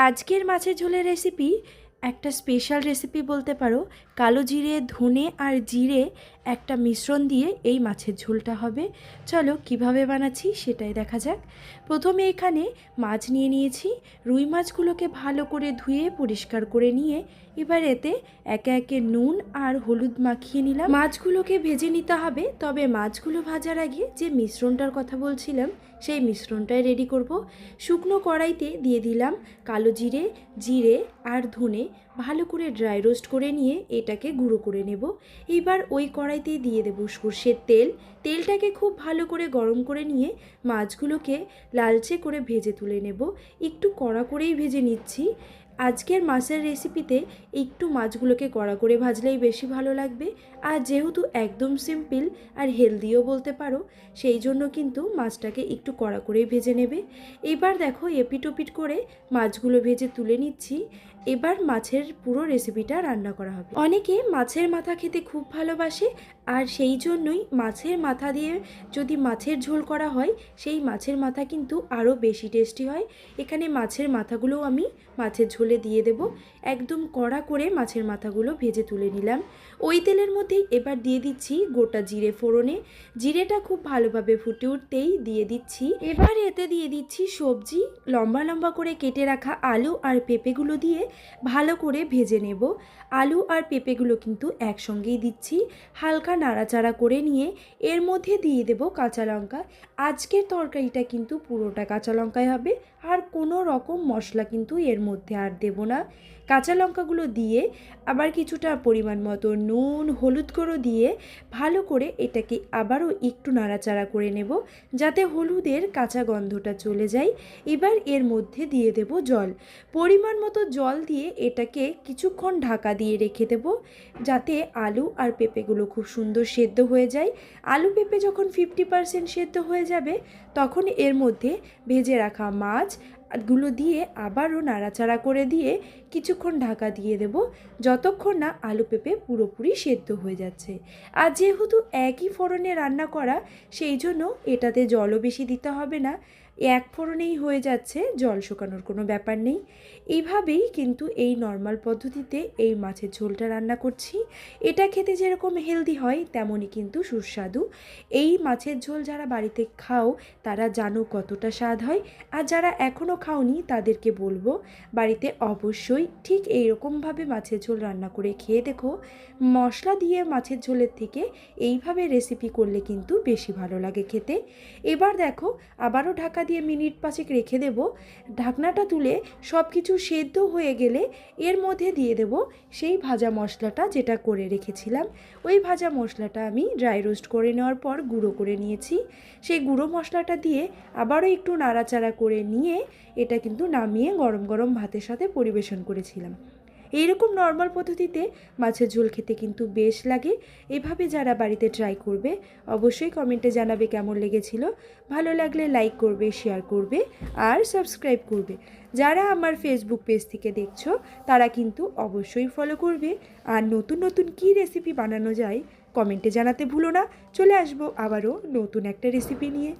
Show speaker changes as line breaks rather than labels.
আজকের মাছের ঝোলের রেসিপি একটা স্পেশাল রেসিপি বলতে পারো। কালো জিরে, ধনে আর জিরে একটা মিশ্রণ দিয়ে এই মাছের ঝোলটা হবে। চলো কীভাবে বানাচ্ছি সেটাই দেখা যাক। প্রথমে এখানে মাছ নিয়ে নিয়েছি। রুই মাছগুলোকে ভালো করে ধুয়ে পরিষ্কার করে নিয়ে এবার এতে একে একে নুন আর হলুদ মাখিয়ে নিলাম। মাছগুলোকে ভেজে নিতে হবে, তবে মাছগুলো ভাজার আগে যে মিশ্রণটার কথা বলছিলাম, সেই মিশ্রণটাই রেডি করব। শুকনো কড়াইতে দিয়ে দিলাম কালো জিরে জিরে আর ধনে। ভালো করে ড্রাই রোস্ট করে নিয়ে এটাকে গুঁড়ো করে নেব। এবার ওই কড়াইতেই দিয়ে দেবো সর্ষের তেল। তেলটাকে খুব ভালো করে গরম করে নিয়ে মাছগুলোকে লালচে করে ভেজে তুলে নেব। একটু কড়া করেই ভেজে নিচ্ছি। আজকের মাছের রেসিপিতে একটু মাছগুলোকে কড়া করে ভাজলেই বেশি ভালো লাগবে। আর যেহেতু একদম সিম্পল আর হেলদিও বলতে পারো, সেই জন্য কিন্তু মাছটাকে একটু কড়া করেই ভেজে নেবে। এবার দেখো এপিট ওপিট করে মাছগুলো ভেজে তুলে নিচ্ছি। এবার মাছের পুরো রেসিপিটা রান্না করা হবে। অনেকে মাছের মাথা খেতে খুব ভালোবাসে, আর সেই জন্যই মাছের মাথা দিয়ে যদি মাছের ঝোল করা হয়, সেই মাছের মাথা কিন্তু আরও বেশি টেস্টি হয়। এখানে মাছের মাথাগুলো আমি মাছের ঝোলে দিয়ে দেব। একদম কড়া করে মাছের মাথাগুলো ভেজে তুলে নিলাম। ওই তেলের মধ্যেই এবার দিয়ে দিচ্ছি গোটা জিরে ফোড়নে। জিরেটা খুব ভালোভাবে ফুটে উঠতেই দিয়ে দিচ্ছি। এবার এতে দিয়ে দিচ্ছি সবজি। লম্বা লম্বা করে কেটে রাখা আলু আর পেঁপেগুলো দিয়ে ভালো করে ভেজে নেব। আলু আর পেঁপেগুলো কিন্তু একসঙ্গেই দিচ্ছি। হালকা নাড়াচাড়া করে নিয়ে এর মধ্যে দিয়ে দেব কাঁচা লঙ্কা। আজকের তরকারিটা কিন্তু পুরোটা কাঁচা লঙ্কায় হবে। আর কোনো রকম মশলা কিন্তু এর মধ্যে আর দেব না। কাঁচা লঙ্কাগুলো দিয়ে আবার কিছুটা পরিমাণ মতো নুন, হলুদ গুঁড়ো দিয়ে ভালো করে এটাকে আবারও একটু নাড়াচাড়া করে নেব যাতে হলুদের কাঁচা গন্ধটা চলে যায়। এবার এর মধ্যে দিয়ে দেব জল। পরিমাণ মতো জল দিয়ে এটাকে কিছুক্ষণ ঢাকা দিয়ে রেখে দেব যাতে আলু আর পেঁপেগুলো খুব সুন্দর সেদ্ধ হয়ে যায়। আলু পেঁপে যখন ফিফটি পারসেন্ট সেদ্ধ হয়ে যাবে, তখন এর মধ্যে ভেজে রাখা মাছগুলো দিয়ে আবারও নাড়াচাড়া করে দিয়ে কিছুক্ষণ ঢাকা দিয়ে দেব যতক্ষণ না আলু পেঁপে পুরোপুরি সেদ্ধ হয়ে যাচ্ছে। আর যেহেতু একই ফোড়নে রান্না করা, সেই জন্য এটাতে জলও বেশি দিতে হবে না। এক ফোড়নেই হয়ে যাচ্ছে, জল শুকানোর কোনো ব্যাপার নেই। এইভাবেই কিন্তু এই নর্মাল পদ্ধতিতে এই মাছের ঝোলটা রান্না করছি। এটা খেতে যেরকম হেলদি হয়, তেমনই কিন্তু সুস্বাদু। এই মাছের ঝোল যারা বাড়িতে খাও, তারা জানো কতটা স্বাদ হয়। আর যারা এখনও খাওনি, তাদেরকে বলব, বাড়িতে অবশ্যই ঠিক এই রকমভাবে মাছের ঝোল রান্না করে খেয়ে দেখো। মশলা দিয়ে মাছের ঝোলের থেকে এইভাবে রেসিপি করলে কিন্তু বেশি ভালো লাগে খেতে। এবার দেখো, আবারও ঢাকা দিয়ে মিনিট পাঁচেক রেখে দেব। ঢাকনাটা তুলে সব কিছু সেদ্ধ হয়ে গেলে এর মধ্যে দিয়ে দেব সেই ভাজা মশলাটা যেটা করে রেখেছিলাম। ওই ভাজা মশলাটা আমি ড্রাই রোস্ট করে নেওয়ার পর গুঁড়ো করে নিয়েছি। সেই গুঁড়ো মশলাটা দিয়ে আবারও একটু নাড়াচাড়া করে নিয়ে এটা কিন্তু নামিয়ে গরম গরম ভাতের সাথে পরিবেশন করেছিলাম। এইরকম নর্মাল পদ্ধতিতে মাছের ঝোল খেতে কিন্তু বেশ লাগে। এভাবে যারা বাড়িতে ট্রাই করবে, অবশ্যই কমেন্টে জানাবে কেমন লেগেছিল। ভালো লাগলে লাইক করবে শেয়ার করবে আর সাবস্ক্রাইব করবে। যারা আমার ফেসবুক পেজ থেকে দেখছ, তারা কিন্তু অবশ্যই ফলো করবে। আর নতুন নতুন কী রেসিপি বানানো যায় কমেন্টে জানাতে ভুলো না। চলে আসব আবারও নতুন একটা রেসিপি নিয়ে।